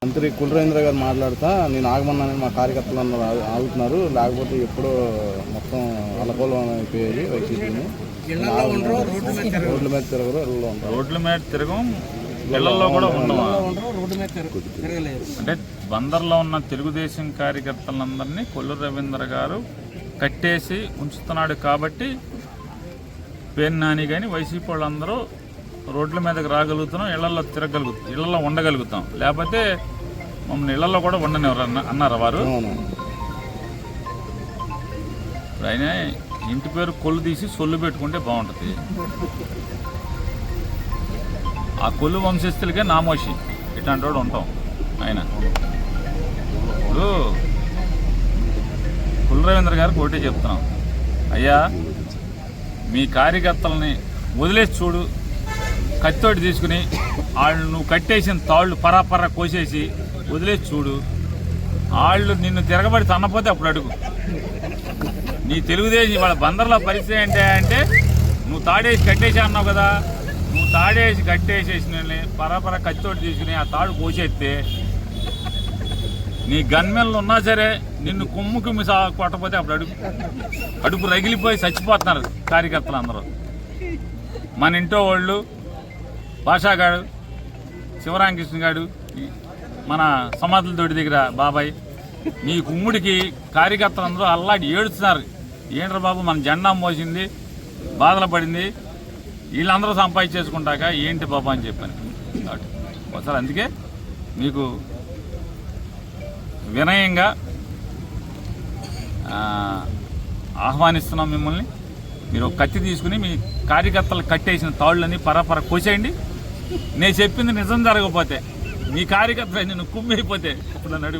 మంత్రి కులరేంద్ర గారు మాట్లాడుతా నేను ఆగమన్నానని మా కార్యకర్తలు అందరూ ఆగు- ఆగుతున్నారు. లేకపోతే ఎప్పుడో మొత్తం అలకోలం అయిపోయేది వైసీపీని. రోడ్ల మీద తిరగరు. ఇళ్ళలో ఉంటారు రోడ్ల మీద తిరగం ఇళ్ళలో కూడా తిరగలేరు అంటే బందర్లో ఉన్న తెలుగుదేశం కార్యకర్తలందరినీ కొల్లు రవీంద్ర గారు కట్టేసి ఉంచుతున్నాడు కాబట్టి పేరు నాని కానీ వైసీపీ వాళ్ళందరూ రోడ్ల మీదకి రాగలుగుతున్నాం ఇళ్ళలో తిరగలుగుతాం ఇళ్ళలో ఉండగలుగుతాం. లేకపోతే మమ్మల్ని ఇళ్ళలో కూడా ఉండనివ్వరు అన్న అన్నారా వారు? ఇప్పుడు ఆయన ఇంటి పేరు కొల్లు తీసి సొల్లు పెట్టుకుంటే బాగుంటుంది. ఆ కొల్లు వంశస్థులకే నామోషి. ఇట్లాంటి వాడు ఉంటాం ఆయన. ఇప్పుడు కులరవీంద్ర గారికి ఒకటే చెప్తున్నాం. అయ్యా మీ కార్యకర్తలని వదిలేసి చూడు. కత్తితోటి తీసుకుని వాళ్ళు నువ్వు కట్టేసిన తాళ్ళు పరాపరా కోసేసి వదిలేసి చూడు. వాళ్ళు నిన్ను తిరగబడి తన్నపోతే అప్పుడు అడుగు. నీ తెలుగుదేశం వాళ్ళ బందర్లో పరిస్థితి ఏంటి అంటే నువ్వు తాడేసి కట్టేసి అన్నావు కదా. నువ్వు తాడేసి కట్టేసేసిన పరాపర కత్తితోటి తీసుకుని ఆ తాడు కోసేస్తే నీ గన్మెన్లు ఉన్నా సరే నిన్ను కుమ్ము కుమ్మి సా కొట్టపోతే అప్పుడు అడుగు. అడుగు రగిలిపోయి చచ్చిపోతున్నారు కార్యకర్తలు అందరూ మన ఇంట్లో వాళ్ళు భాషాగాడు శివరామకృష్ణ గారు మన సమాధుల తోటి దగ్గర బాబాయ్ నీ కుమ్ముడికి కార్యకర్తలందరూ అల్లాడి ఏడుస్తున్నారు. ఏంట్రా బాబు మన జెండా మోసింది బాధలు పడింది వీళ్ళందరూ సంపాదించేసుకుంటాక ఏంటి బాబు అని చెప్పాను. ఒకసారి అందుకే మీకు వినయంగా ఆహ్వానిస్తున్నాం మిమ్మల్ని. మీరు కత్తి తీసుకుని మీ కార్యకర్తలు కట్టేసిన తాళ్ళని పరపర కోసేయండి. నేను చెప్పింది నిజం జరగకపోతే మీ కార్యకర్త నేను కుమ్మైపోతే ఇప్పుడు నన్ను